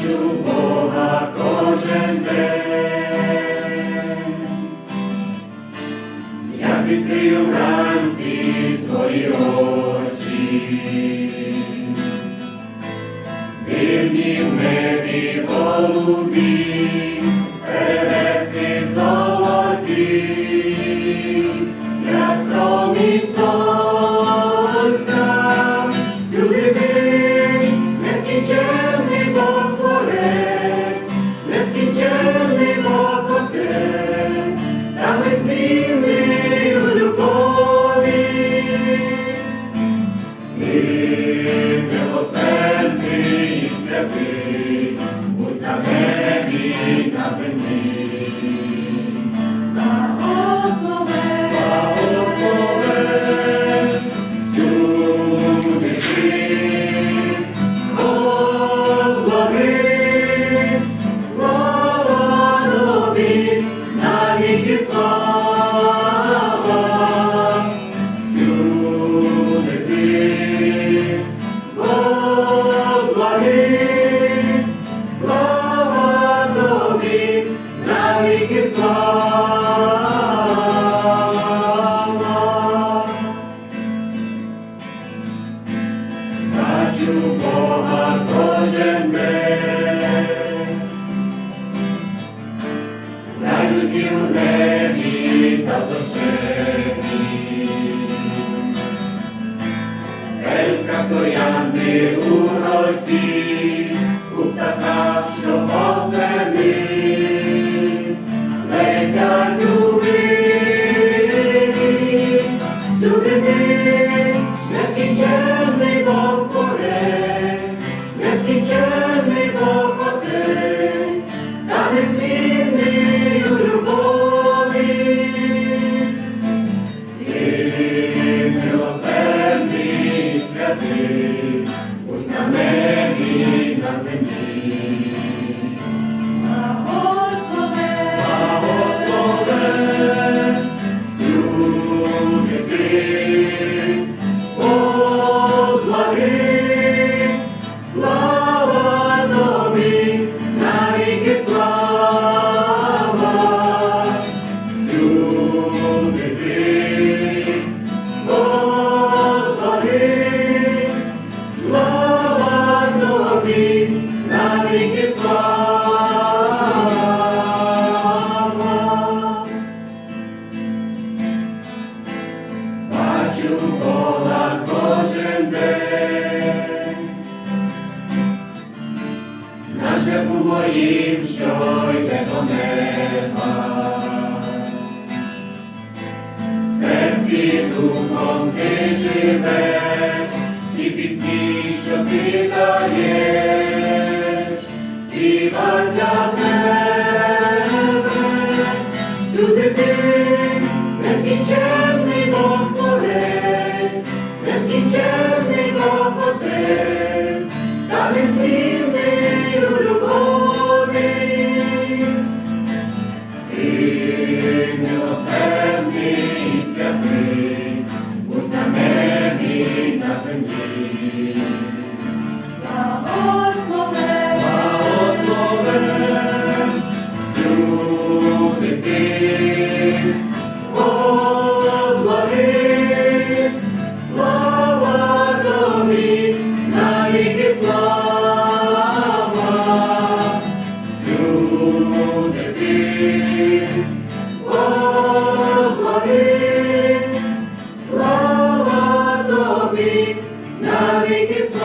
бачу Бога кожен день, я відкрию вранці свої очі, дивні в небі голубі. Nazim, Nazim, кожен день, радість у небі та душеві, Ельська троянди у росі. doesn't mean Бога кожен день, моїм, що йде до неба, серці духом ти живеш, і пісні, що ти даєш, співання тебе, всюди. Alegria. Navigação.